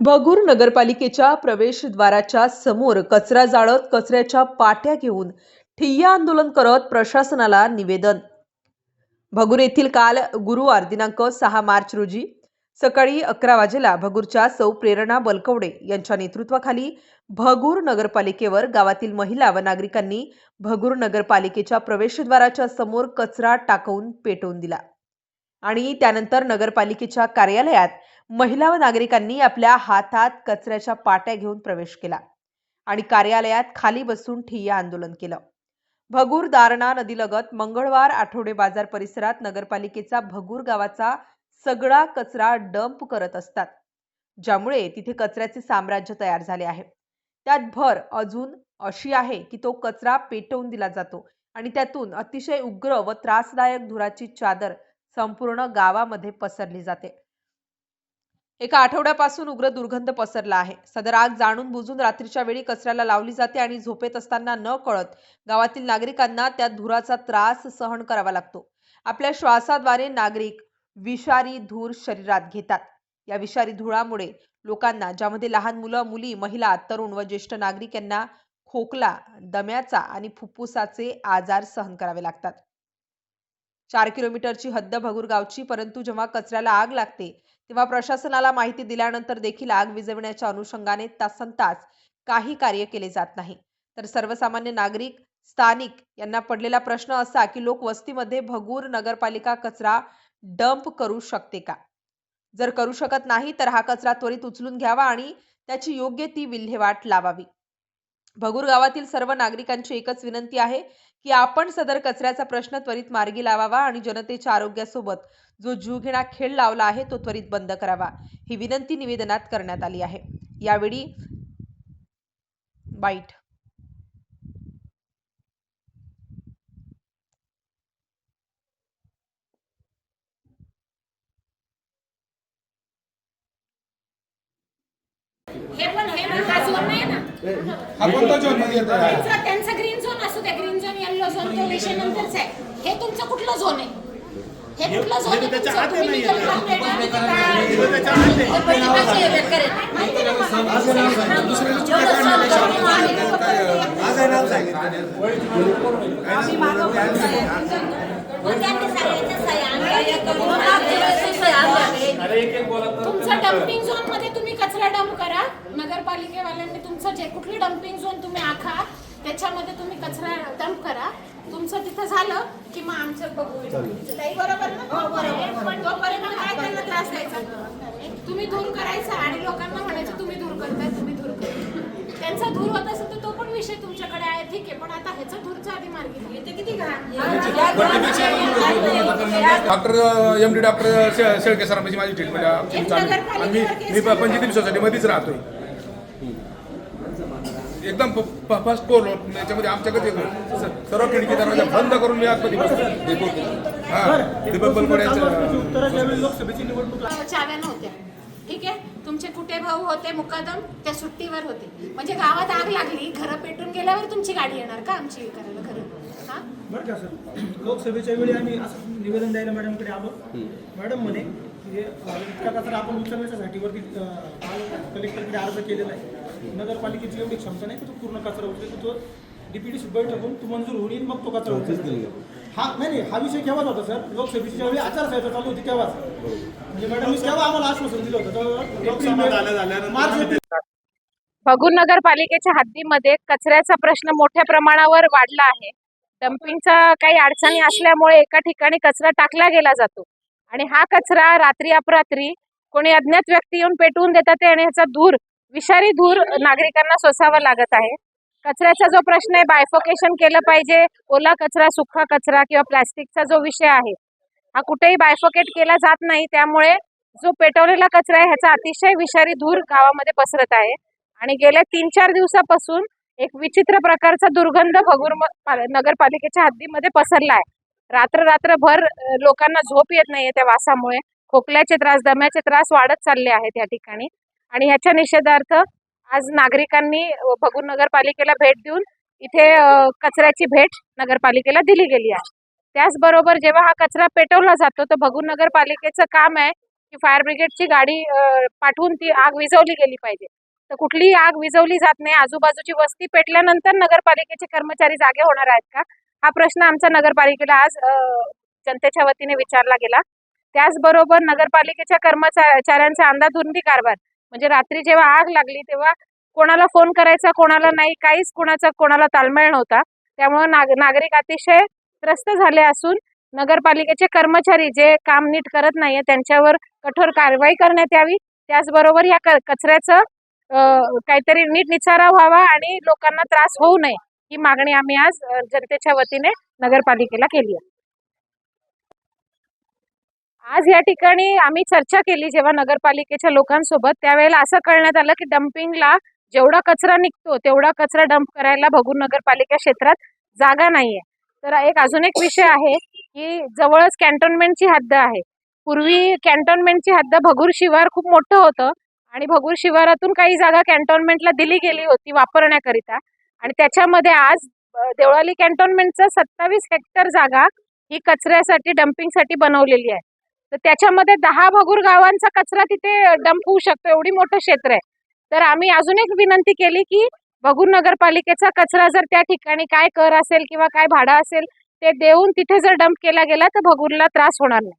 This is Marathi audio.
भगूर नगरपालिकेच्या प्रवेशद्वाराच्या समोर कचरा जाळत कचऱ्याच्या पाट्या घेऊन ठिय्या आंदोलन करत प्रशासनाला निवेदन. भगूर येथील काल गुरुवार दिनांक सहा मार्च रोजी सकाळी अकरा वाजेला भगूरच्या सौ प्रेरणा बलकवडे यांच्या नेतृत्वाखाली भगूर नगरपालिकेवर गावातील महिला व नागरिकांनी भगूर नगरपालिकेच्या प्रवेशद्वाराच्या समोर कचरा टाकवून पेटवून दिला. आणि त्यानंतर नगरपालिकेच्या कार्यालयात महिला व नागरिकांनी आपल्या हातात कचऱ्याच्या पाट्या घेऊन प्रवेश केला आणि कार्यालयात खाली बसून ठिय्या आंदोलन केलं. भगूर दारणा नदीलगत मंगळवार आठवडे बाजार परिसरात नगरपालिकेचा भगूर गावाचा सगळा कचरा डंप करत असतात ज्यामुळे तिथे कचऱ्याचे साम्राज्य तयार झाले आहे. त्यात भर अजून अशी आहे की तो कचरा पेटवून दिला जातो आणि त्यातून अतिशय उग्र व त्रासदायक धुराची चादर संपूर्ण गावामध्ये पसरली जाते. एका आठवड्यापासून उग्र दुर्गंध पसरला आहे. सदर आग जाणून बुजून रात्रीच्या वेळी कचऱ्याला लावली जाते आणि झोपेत असताना न कळत गावातील नागरिकांना त्या धुराचा त्रास सहन करावा लागतो. आपल्या श्वासाद्वारे नागरिक विषारी धूर शरीरात घेतात. या विषारी धुळामुळे लोकांना ज्यामध्ये लहान मुलं मुली महिला तरुण व ज्येष्ठ नागरिक यांना खोकला दम्याचा आणि फुफ्फुसाचे आजार सहन करावे लागतात. चार किलोमीटरची हद्द भगूर गावची परंतु जेव्हा कचऱ्याला आग लागते तेव्हा प्रशासनाला माहिती दिल्यानंतर देखील आग विजविण्याच्या अनुषंगाने तासन तास काही कार्य केले जात नाही. तर सर्वसामान्य नागरिक स्थानिक यांना पडलेला प्रश्न असा की लोक वस्तीमध्ये भगूर नगरपालिका कचरा डंप करू शकते का? जर करू शकत नाही तर हा कचरा त्वरित उचलून घ्यावा आणि त्याची योग्य ती विल्हेवाट लावावी. भगूर गावातील सर्व नागरिकांची एकच विनंती आहे की आपण सदर कचऱ्याचा प्रश्न त्वरित मार्गी लावावा आणि जनतेच्या आरोग्यासोबत जो जीवघेणा खेळ लावला आहे तो त्वरित बंद करावा. ही विनंती निवेदनात करण्यात आली आहे. यावेळी बाईट. हे पण हे पण हा झोन नाही ना. हा कोणता झोनमध्ये येतो त्यांचा त्यांचा ग्रीन झोन असू द्या. ग्रीन झोन येल्लो झोन तो विषय नंतरच आहे. हे तुमचं कुठलं झोन आहे? हे कुठलं झोन आहे तुमचं? तुम्ही माहिती ना मला? एवढं solve करून आम्ही लोकं करते. आम्ही मागं पण आहे. मग त्यांनी सगळ्यांच्या सह्या आणल्या. मग आपल्या सह्या आणल्या. तुमचं डम्पिंग झोनमध्ये तुम्ही कचरा डंप करा. नगरपालिकेवाल्यांनी तुमचं जे कुठली डम्पिंग झोन तुम्ही आखा त्याच्यामध्ये तुम्ही कचरा डंप करा. तुमचं तिथं झालं की मग आमचं बघू. ताई बरोबर ना? पण तोपर्यंत काय त्यांना त्रास द्यायचा? तुम्ही दूर करायचा आणि लोकांना म्हणायचं तुम्ही दूर करताय तुम्ही दूर करताय त्यांचा धूर होत विषय तुमच्याकडे आहे ठीक आहे पण आता ह्याचा धूरचा आधी मार्गी डॉक्टर एम डी डॉक्टर शे- शेळके सरांची माझी ट्रीटमेंट. आणि मी सोसायटीमध्येच राहतोय. एकदम फर्स्ट फ्लोर याच्यामध्ये आमच्याकडे सर्व खिडकी दरवाजा बंद करून मी आतमध्ये बसतो हा दीपक बलकोड यांचं चाव्या नव्हत्या. ठीक आहे? तुमचे कुठे भाऊ होते मुकादम? त्या सुट्टीवर होते. म्हणजे गावात आग लागली घरं पेटून गेल्यावर तुमची गाडी येणार का आमची करायला घरं? हा? बरं का सर? लोकसभेच्या वेळी आम्ही असं निवेदन द्यायला मॅडमकडे आलो. मॅडम म्हणे की हे, अं, इतका कचरा आपण उचलण्यासाठी वरती कलेक्टरकडे अर्ज केलेला आहे. नगरपालिकेची एवढी क्षमता नाही की तो पूर्ण कचरा उचलेल. तर तो डीपीडी बैठकून तो मंजूर होईल मग तो कचरा उचलेल. हा नाही नाही हा विषय केव्हाच होता सर? लोकसभेची ज्यावेळी आचारसंहिता चालू होती तेव्हाच. म्हणजे मॅडम तेव्हा आम्हाला आश्वासन दिलं होतं? मार्च एप्रिल नगरपालिकेच्या हद्दीमध्ये कचऱ्याचा प्रश्न मोठ्या प्रमाणावर वाढला आहे. डम्पिंगचा काही अडचणी असल्यामुळे एका ठिकाणी कचरा टाकला गेला जातो. आणि हा कचरा रात्री अपरात्री कोणी अज्ञात व्यक्ती येऊन पेटवून देतात आणि ह्याचा धूर विषारी धूर नागरिकांना सोसावा लागत आहे. कचऱ्याचा जो प्रश्न आहे बायफोकेशन केलं पाहिजे. ओला कचरा सुखा कचरा किंवा प्लॅस्टिकचा जो विषय आहे हा कुठेही बायफोकेट केला जात नाही. त्यामुळे जो पेटवलेला कचरा आहे ह्याचा अतिशय विषारी धूर गावामध्ये पसरत आहे. आणि गेल्या तीन चार दिवसापासून एक विचित्र प्रकारचा दुर्गंध भगूर नगरपालिकेच्या हद्दीमध्ये पसरला आहे. रात्र रात्रभर लोकांना झोप येत नाहीये त्या वासामुळे. खोकल्याचे त्रास दम्याचे त्रास वाढत चालले आहेत या ठिकाणी. आणि ह्याच्या निषेधार्थ आज नागरिकांनी अ, नगरपालिकेला भेट देऊन इथे कचऱ्याची भेट नगरपालिकेला दिली गेली आहे. त्याचबरोबर जेव्हा हा कचरा पेटवला जातो तर भगूर नगरपालिकेचं काम आहे की फायर ब्रिगेडची गाडी पाठवून ती आग विझवली गेली पाहिजे. तर कुठलीही आग विझवली जात नाही. आजूबाजूची वस्ती पेटल्यानंतर नगरपालिकेचे कर्मचारी जागे होणार आहेत का? हा प्रश्न आमचा नगरपालिकेला आज जनतेच्या वतीने विचारला गेला. त्याचबरोबर नगरपालिकेच्या कर्मचाऱ्यांचा अंदाधुंदी कारभार. म्हणजे रात्री जेव्हा आग लागली तेव्हा कोणाला फोन करायचा कोणाला नाही काहीच कोणाचा कोणाला ताळमेळ नव्हता. त्यामुळे नाग नागरिक अतिशय त्रस्त झाले असून नगरपालिकेचे कर्मचारी जे काम नीट करत नाहीये त्यांच्यावर कठोर कारवाई करण्यात यावी. त्याचबरोबर या कचऱ्याचं काहीतरी नीट निचारा व्हावा आणि लोकांना त्रास होऊ नये ही मागणी आम्ही आज जनतेच्या वतीने नगरपालिकेला केली आहे. आज या ठिकाणी आम्ही चर्चा केली जेव्हा नगरपालिकेच्या लोकांसोबत त्यावेळेला असं कळण्यात आलं की डम्पिंगला जेवढा कचरा निघतो तेवढा कचरा डंप करायला भगूर नगरपालिका क्षेत्रात जागा नाहीये. तर एक अजून एक विषय आहे की जवळच कॅन्टोन्मेंटची हद्द आहे. पूर्वी कॅन्टोन्मेंटची हद्द भगूर शिवार खूप मोठं होतं आणि भगूर शिवारातून काही जागा कॅन्टोन्मेंटला दिली गेली होती वापरण्याकरिता. आणि त्याच्यामध्ये आज देवळाली कॅन्टोन्मेंटचं सत्तावीस हेक्टर जागा ही कचऱ्यासाठी डम्पिंगसाठी बनवलेली आहे. तर त्याच्यामध्ये दहा भगूर गावांचा कचरा तिथे डंप होऊ शकतो. एवढी मोठं क्षेत्र आहे. तर आम्ही अजून एक विनंती केली की भगूर नगरपालिकेचा कचरा जर त्या ठिकाणी काय कर असेल किंवा काय भाडं असेल ते देऊन तिथे जर डंप केला गेला तर भगूरला त्रास होणार नाही.